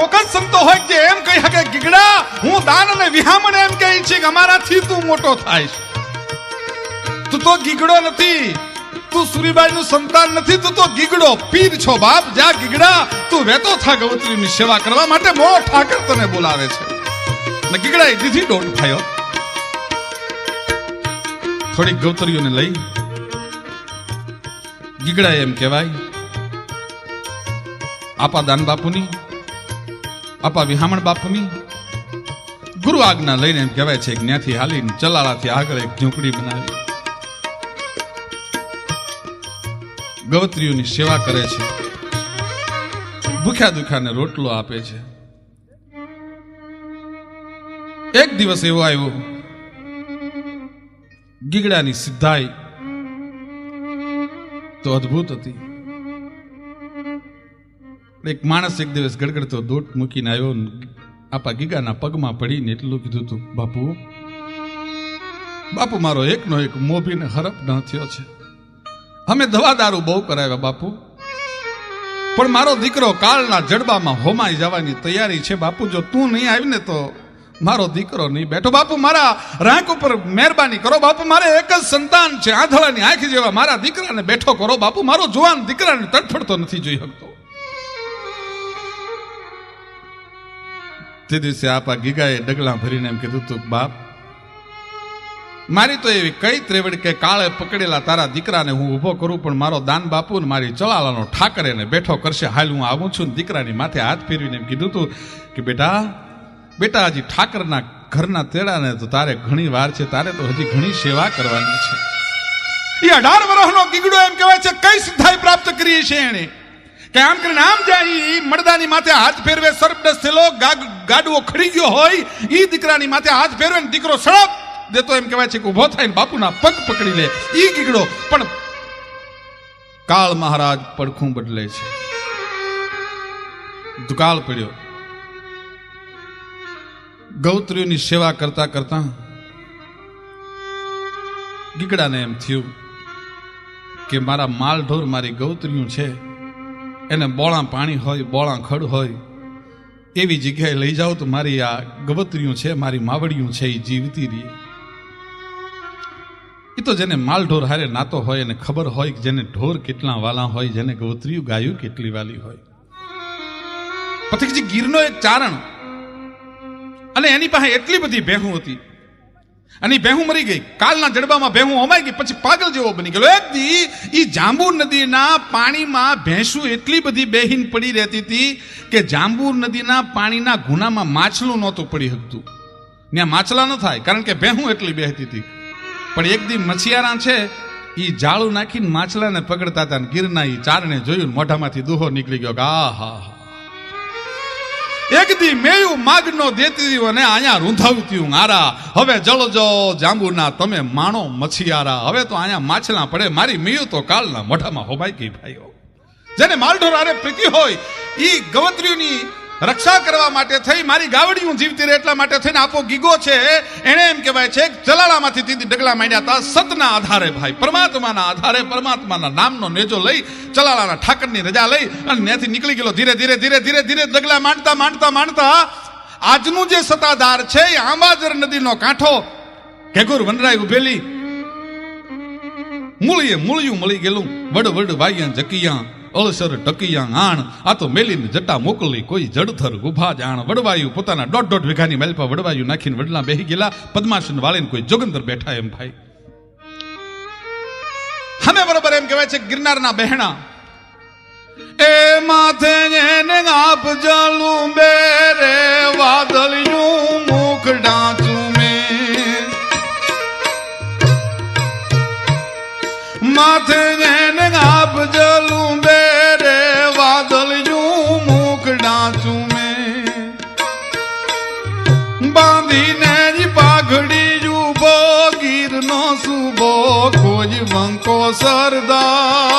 કોક જ સંતો હોય કે એમ કહી શકે, ગીગડા, હું દાન અને વિહામણ એમ કહે છે કે અમારાથી તું મોટો થાય તું તો ગીગડો નથી. તું સુરીબાઈ નું સંતાન નથી. તું તો ગીગડો. પીર છો બાપ. જા ગીગડા. તું વેતો થા ગવત્રીની સેવા કરવા માટે મોટો ઠાકર તને બોલાવે છે. ને ગીગડા દીધી ડોટ ખાયો થોડીક ગૌતરીઓને લઈ. ગીગડા એમ કહેવાય, આપા દાન બાપુની આપા વિહામણ બાપુની ગુરુ આજ્ઞા લઈને એમ કહેવાય છે જ્ઞાથી હાલીને ચલાળાથી આગળ એક ઝૂંપડી બનાવી. ગવત્રીઓની સેવા કરે છે. ભૂખ્યા દુખ્યાને રોટલો આપે છે. એક દિવસ એવો આવ્યો. ગીગડાની સિદ્ધાઈ તો અદ્ભુત હતી. એક માણસ એક દિવસ ગડગડતો દોટ મૂકીને આવ્યો આપા ગીગાના પગમાં પડીને એટલું કીધું તું, બાપુ બાપુ મારો એકનો એક મોભીને હરપ ન થયો છે. અમે દવા દારૂ બહુ કરાવ્યા, બાપુ. પણ મારો દીકરો કાળના જડબામાં હોમાઈ જવાની તૈયારી છે, બાપુ. જો તું નહીં આવીને તો મારો દીકરો નહીં બેઠો. બાપુ, મારા રાંક ઉપર મહેરબાની કરો. બાપુ, મારે એક જ સંતાન છે, આંધળાની આંખ જેવા મારા દીકરાને બેઠો કરો. બાપુ, મારો જુવાન દીકરાને તડફડતો નથી જોઈ શકતો. તે દિવસે આપા ગીગાએ ડગલા ભરીને એમ કીધું તું, બાપ, મારી તો એવી કઈ ત્રેવડ કે કાળે પકડેલા તારા દીકરાને હું ઊભો કરું, પણ મારો દાન બાપુ ને મારી ચલાલાનો ઠાકરે ને બેઠો કરશે. હાલ હું આવું છું ને દીકરાની માથે હાથ ફેરવીને એમ કીધું તું કે, બેટા બેટા, હજી ઠાકરના ઘરના તેડાને તો તારે ઘણી વાર છે, તારે તો હજી ઘણી સેવા કરવાની છે. એ અઢાર વર્ષનો ગીગડો એમ કહેવાય છે, કઈ સિદ્ધાઈ પ્રાપ્ત કરીએ છે એને કે આમ કરીને આમ જાય મડદાની માથે હાથ ફેરવે સરપડસ થયેલો ગાડવો ખડી ગયો હોય એ દીકરાની માથે હાથ ફેરવે ને દીકરો સડપ દેતો એમ કહેવાય છે કે ઊભો થાય બાપુના પગ પકડી લે એ ગીગડો. પણ કાળ મહારાજ પડખું બદલે છે. દુકાળ પડ્યો. ગૌત્રીઓની સેવા કરતા કરતા ગીગડાને એમ થયું કે મારા માલ ઢોર મારી ગૌત્રીયું છે. એને બોળા પાણી હોય, બોળા ખડ હોય, એવી જગ્યાએ લઈ જાઓ તો મારી આ ગવત્રીયું છે, મારી માવડિયું છે, એ જીવતી રહી. એ તો જેને માલ ઢોર હારે નાતો હોય, એને ખબર હોય કે જેને ઢોર કેટલા વાલા હોય, જેને ગવત્રીયું ગાયું કેટલી વાલી હોય. પથિકજી ગીરનો એક ચારણ, અને એની પાસે એટલી બધી ભેહું હતી અને ભેહું મરી ગઈ. કાલના જડબામાં ભેહું હોમાઈ ગઈ. પછી પાગલ જેવો બની ગયો એક દી એ જાંબુ નદીના પાણીમાં ભેંસું એટલી બધી બેહીન પડી રહેતી હતી કે જાંબુ નદીના પાણીના ગુનામાં માછલું નહોતું પડી શકતું. ત્યાં માછલા ન થાય, કારણ કે ભેહું એટલી બેહતી હતી. પણ એક દી મછિયારા છે એ જાળું નાખીને માછલાને પકડતા હતા ગિરના ઈ ચારણે જોયું મોઢામાંથી દુહો નીકળી ગયો કે આ હા હા. એક દી મેયું માગનો દેતી અને અહીંયા રૂંધાવતી મારા હવે જળજો જાંબુના તમે માણો મછિયારા. હવે તો અહીંયા માછલા પડે. મારી મેયું તો કાલના મોઢામાં હોબાઈ ગઈ ભાઈઓ. જેને માલઢોર આરે પ્રીતિ હોય, ઈ ગવત્રીઓની રક્ષા કરવા માટે થઈ, મારી ગાવડીયું જીવતી રહે એટલા માટે થઈને આપો ગીગો છે. એને એમ કહેવાય છે, જલાલામાંથી તીધી ડગલા માંડ્યા હતા, સતના આધારે ભાઈ, પરમાત્માના આધારે, પરમાત્માના નામનો નેજો લઈ ચલાલાના ઠાકરની રજા લઈ, અને ત્યાંથી નીકળી ગયેલો ધીરે ધીરે ધીરે ધીરે ધીરે ડગલા માંડતા માંડતા માંડતા, આજનું જે સત્તાધાર છે, એ આંબાજર નદીનો કાંઠો, ઘેઘુર વનરાય ઉભેલી. મૂળીએ મૂળિયું મળી ગયેલું, વડ વડ વાયા જકિયા. અળસર ટકિયા આણ, આ તો મેલીને જટા મોકલી, કોઈ જડથર ગુફા જાણ. વડવાયું પોતાના દોઢ દોઢ વીઘાની માલપા વડવાયું નાખીને વડલા બેહી ગયેલા, પદ્માસન વાળીને કોઈ જોગંદર બેઠા એમ ભાઈ. હમે બરોબર એમ કહેવાય છે ગિરનારના બહેણા. એ માથે જેને આપ જાલું બે રે વાદળિયું મુખ ડાચું મે. માથે જેને આપ જાલું મંકો સરદાર.